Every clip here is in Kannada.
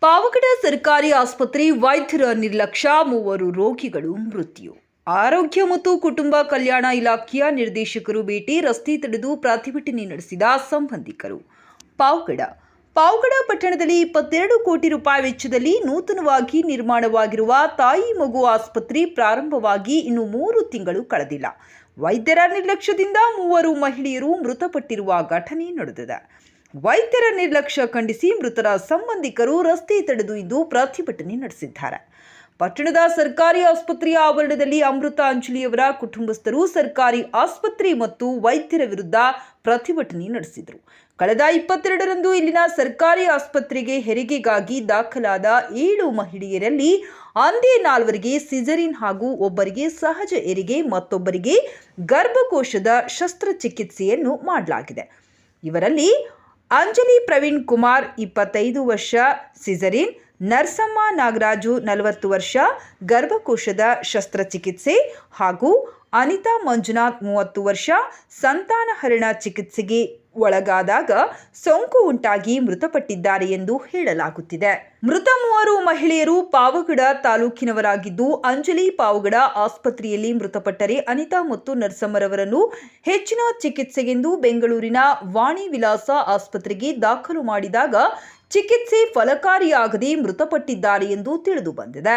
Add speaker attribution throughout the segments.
Speaker 1: ಪಾವಗಡ ಸರ್ಕಾರಿ ಆಸ್ಪತ್ರೆ ವೈದ್ಯರ ನಿರ್ಲಕ್ಷ್ಯ, ಮೂವರು ರೋಗಿಗಳು ಮೃತ್ಯು. ಆರೋಗ್ಯ ಮತ್ತು ಕುಟುಂಬ ಕಲ್ಯಾಣ ಇಲಾಖೆಯ ನಿರ್ದೇಶಕರು ಭೇಟಿ, ರಸ್ತೆ ತಡೆದು ಪ್ರತಿಭಟನೆ ನಡೆಸಿದ ಸಂಬಂಧಿಕರು. ಪಾವಗಡ. ಪಾವಗಡ ಪಟ್ಟಣದಲ್ಲಿ ಇಪ್ಪತ್ತೆರಡು ಕೋಟಿ ರೂಪಾಯಿ ವೆಚ್ಚದಲ್ಲಿ ನೂತನವಾಗಿ ನಿರ್ಮಾಣವಾಗಿರುವ ತಾಯಿ ಮಗು ಆಸ್ಪತ್ರೆ ಪ್ರಾರಂಭವಾಗಿ ಇನ್ನು ಮೂರು ತಿಂಗಳು ಕಳೆದಿಲ್ಲ. ವೈದ್ಯರ ನಿರ್ಲಕ್ಷ್ಯದಿಂದ ಮೂವರು ಮಹಿಳೆಯರು ಮೃತಪಟ್ಟಿರುವ ಘಟನೆ ನಡೆದಿದೆ. ವೈದ್ಯರ ನಿರ್ಲಕ್ಷ್ಯ ಖಂಡಿಸಿ ಮೃತರ ಸಂಬಂಧಿಕರು ರಸ್ತೆ ತಡೆದು ಇದ್ದು ಪ್ರತಿಭಟನೆ ನಡೆಸಿದ್ದಾರೆ. ಪಟ್ಟಣದ ಸರ್ಕಾರಿ ಆಸ್ಪತ್ರೆಯ ಆವರಣದಲ್ಲಿ ಅಮೃತ ಅಂಜಲಿಯವರ ಕುಟುಂಬಸ್ಥರು ಸರ್ಕಾರಿ ಆಸ್ಪತ್ರೆ ಮತ್ತು ವೈದ್ಯರ ವಿರುದ್ಧ ಪ್ರತಿಭಟನೆ ನಡೆಸಿದರು. ಕಳೆದ ಇಪ್ಪತ್ತೆರಡರಂದು ಇಲ್ಲಿನ ಸರ್ಕಾರಿ ಆಸ್ಪತ್ರೆಗೆ ಹೆರಿಗೆಗಾಗಿ ದಾಖಲಾದ ಏಳು ಮಹಿಳೆಯರಲ್ಲಿ ಅಂದೇ ನಾಲ್ವರಿಗೆ ಸಿಜರಿನ್ ಹಾಗೂ ಒಬ್ಬರಿಗೆ ಸಹಜ ಹೆರಿಗೆ, ಮತ್ತೊಬ್ಬರಿಗೆ ಗರ್ಭಕೋಶದ ಶಸ್ತ್ರಚಿಕಿತ್ಸೆಯನ್ನು ಮಾಡಲಾಗಿದೆ. ಇವರಲ್ಲಿ ಅಂಜಲಿ ಪ್ರವೀಣ್ ಕುಮಾರ್ ಇಪ್ಪತ್ತೈದು ವರ್ಷ, ಸಿಜರಿನ್ ನರಸಮ್ಮ ನಾಗರಾಜು ನಲವತ್ತು ವರ್ಷ, ಗರ್ಭಕೋಶದ ಶಸ್ತ್ರಚಿಕಿತ್ಸೆ ಹಾಗೂ ಅನಿತಾ ಮಂಜುನಾಥ್ ಮೂವತ್ತು ವರ್ಷ, ಸಂತಾನಹರಣ ಚಿಕಿತ್ಸೆಗೆ ಒಳಗಾದಾಗ ಸೋಂಕು ಉಂಟಾಗಿ ಮೃತಪಟ್ಟಿದ್ದಾರೆ ಎಂದು ಹೇಳಲಾಗುತ್ತಿದೆ. ಮೃತ ಮೂವರು ಮಹಿಳೆಯರು ಪಾವಗಡ ತಾಲೂಕಿನವರಾಗಿದ್ದು, ಅಂಜಲಿ ಪಾವಗಡ ಆಸ್ಪತ್ರೆಯಲ್ಲಿ ಮೃತಪಟ್ಟರೆ ಅನಿತಾ ಮತ್ತು ನರ್ಸಮ್ಮರವರನ್ನು ಹೆಚ್ಚಿನ ಚಿಕಿತ್ಸೆಗೆಂದು ಬೆಂಗಳೂರಿನ ವಾಣಿ ವಿಲಾಸ ಆಸ್ಪತ್ರೆಗೆ ದಾಖಲು ಮಾಡಿದಾಗ ಚಿಕಿತ್ಸೆ ಫಲಕಾರಿಯಾಗದೆ ಮೃತಪಟ್ಟಿದ್ದಾರೆ ಎಂದು ತಿಳಿದು ಬಂದಿದೆ.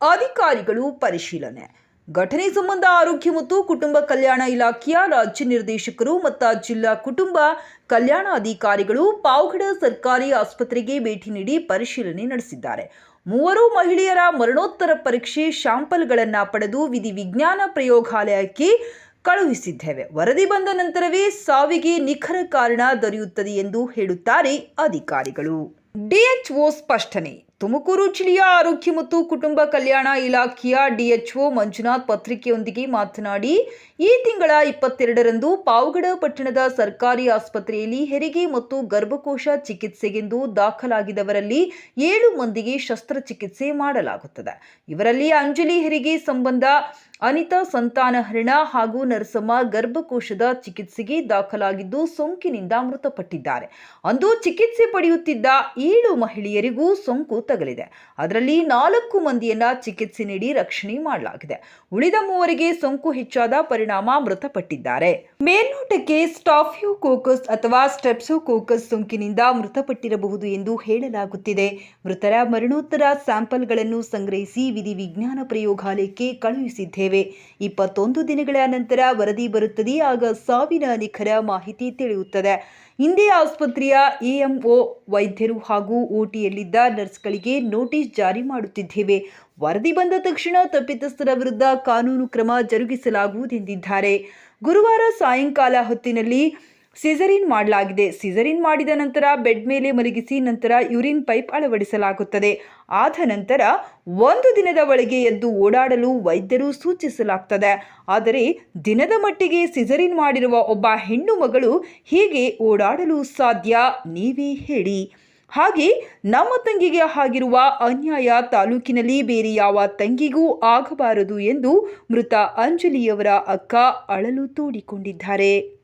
Speaker 1: ಅಧಿಕಾರಿಗಳು ಪರಿಶೀಲನೆ ಘಟನೆ ಸಂಬಂಧ ಆರೋಗ್ಯ ಮತ್ತು ಕುಟುಂಬ ಕಲ್ಯಾಣ ಇಲಾಖೆಯ ರಾಜ್ಯ ನಿರ್ದೇಶಕರು ಮತ್ತು ಜಿಲ್ಲಾ ಕುಟುಂಬ ಕಲ್ಯಾಣ ಅಧಿಕಾರಿಗಳು ಪಾವಗಡ ಸರ್ಕಾರಿ ಆಸ್ಪತ್ರೆಗೆ ಭೇಟಿ ನೀಡಿ ಪರಿಶೀಲನೆ ನಡೆಸಿದ್ದಾರೆ. ಮೂವರು ಮಹಿಳೆಯರ ಮರಣೋತ್ತರ ಪರೀಕ್ಷೆ ಶಾಂಪಲ್ಗಳನ್ನು ಪಡೆದು ವಿಧಿ ವಿಜ್ಞಾನ ಪ್ರಯೋಗಾಲಯಕ್ಕೆ ಕಳುಹಿಸಿದ್ದೇವೆ. ವರದಿ ಬಂದ ನಂತರವೇ ಸಾವಿಗೆ ನಿಖರ ಕಾರಣ ದೊರೆಯುತ್ತದೆ ಎಂದು ಹೇಳುತ್ತಾರೆ ಅಧಿಕಾರಿಗಳು. ಡಿಎಚ್ಒ ಸ್ಪಷ್ಟನೆ ತುಮಕೂರು ಜಿಲ್ಲೆಯ ಆರೋಗ್ಯ ಮತ್ತು ಕುಟುಂಬ ಕಲ್ಯಾಣ ಇಲಾಖೆಯ ಡಿಎಚ್ಒ ಮಂಜುನಾಥ್ ಪತ್ರಿಕೆಯೊಂದಿಗೆ ಮಾತನಾಡಿ, ಈ ತಿಂಗಳ ಇಪ್ಪತ್ತೆರಡರಂದು ಪಾವಗಡ ಪಟ್ಟಣದ ಸರ್ಕಾರಿ ಆಸ್ಪತ್ರೆಯಲ್ಲಿ ಹೆರಿಗೆ ಮತ್ತು ಗರ್ಭಕೋಶ ಚಿಕಿತ್ಸೆಗೆಂದು ದಾಖಲಾಗಿದವರಲ್ಲಿ ಏಳು ಮಂದಿಗೆ ಶಸ್ತ್ರಚಿಕಿತ್ಸೆ ಮಾಡಲಾಗುತ್ತದೆ. ಇವರಲ್ಲಿ ಅಂಜಲಿ ಹೆರಿಗೆ ಸಂಬಂಧ ಅನಿತಾ ಸಂತಾನಹರಣ ಹಾಗೂ ನರಸಮ್ಮ ಗರ್ಭಕೋಶದ ಚಿಕಿತ್ಸೆಗೆ ದಾಖಲಾಗಿದ್ದು ಸೋಂಕಿನಿಂದ ಮೃತಪಟ್ಟಿದ್ದಾರೆ. ಅಂದು ಚಿಕಿತ್ಸೆ ಪಡೆಯುತ್ತಿದ್ದ ಏಳು ಮಹಿಳೆಯರಿಗೂ ಸೋಂಕು ತಗಲಿದೆ. ಅದರಲ್ಲಿ ನಾಲ್ಕು ಮಂದಿಯನ್ನ ಚಿಕಿತ್ಸೆ ನೀಡಿ ರಕ್ಷಣೆ ಮಾಡಲಾಗಿದೆ. ಉಳಿದ ಮೂವರಿಗೆ ಸೋಂಕು ಹೆಚ್ಚಾದ ಪರಿಣಾಮ ಮೃತಪಟ್ಟಿದ್ದಾರೆ. ಮೇಲ್ನೋಟಕ್ಕೆ ಸ್ಟಾಫಿಯೋಕೋಕಸ್ ಅಥವಾ ಸ್ಟೆಪ್ಸೋಕೋಕಸ್ ಸೋಂಕಿನಿಂದ ಮೃತಪಟ್ಟಿರಬಹುದು ಎಂದು ಹೇಳಲಾಗುತ್ತಿದೆ. ಮೃತರ ಮರಣೋತ್ತರ ಸ್ಯಾಂಪಲ್ಗಳನ್ನು ಸಂಗ್ರಹಿಸಿ ವಿಧಿ ವಿಜ್ಞಾನ ಪ್ರಯೋಗಾಲಯಕ್ಕೆ ಕಳುಹಿಸಿದ್ದೇವೆ ಇಪ್ಪತ್ತೊಂದು ದಿನಗಳ ನಂತರ ವರದಿ ಬರುತ್ತದೆ ಆಗ ಸಾವಿನ ನಿಖರ ಮಾಹಿತಿ ತಿಳಿಯುತ್ತದೆ. ಹಿಂದೆ ಆಸ್ಪತ್ರೆಯ ಎಎಂಒ ವೈದ್ಯರು ಹಾಗೂ ಓಟಿಯಲ್ಲಿದ್ದ ನರ್ಸ್ಗಳಿಗೆ ನೋಟಿಸ್ ಜಾರಿ ಮಾಡುತ್ತಿದ್ದೇವೆ. ವರದಿ ಬಂದ ತಕ್ಷಣ ತಪ್ಪಿತಸ್ಥರ ವಿರುದ್ಧ ಕಾನೂನು ಕ್ರಮ ಜರುಗಿಸಲಾಗುವುದೆಂದಿದ್ದಾರೆ. ಗುರುವಾರ ಸಾಯಂಕಾಲ ಹೊತ್ತಿನಲ್ಲಿ ಸಿಸರಿನ್ ಮಾಡಲಾಗಿದೆ. ಸಿಸರಿನ್ ಮಾಡಿದ ನಂತರ ಬೆಡ್ ಮೇಲೆ ಮಲಗಿಸಿ ನಂತರ ಯುರಿನ್ ಪೈಪ್ ಅಳವಡಿಸಲಾಗುತ್ತದೆ. ಆದ ನಂತರ ಒಂದು ದಿನದ ಒಳಗೆ ಎದ್ದು ಓಡಾಡಲು ವೈದ್ಯರು ಸೂಚಿಸಲಾಗ್ತದೆ. ಆದರೆ ದಿನದ ಮಟ್ಟಿಗೆ ಸಿಸರಿನ್ ಮಾಡಿರುವ ಒಬ್ಬ ಹೆಣ್ಣು ಮಗಳು ಹೀಗೆ ಓಡಾಡಲು ಸಾಧ್ಯ ನೀವೇ ಹೇಳಿ. ಹಾಗೆ ನಮ್ಮ ತಂಗಿಗೆ ಆಗಿರುವ ಅನ್ಯಾಯ ತಾಲೂಕಿನಲ್ಲಿ ಬೇರೆ ಯಾವ ತಂಗಿಗೂ ಆಗಬಾರದು ಎಂದು ಮೃತ ಅಂಜಲಿಯವರ ಅಕ್ಕ ಅಳಲು ತೋಡಿಕೊಂಡಿದ್ದಾರೆ.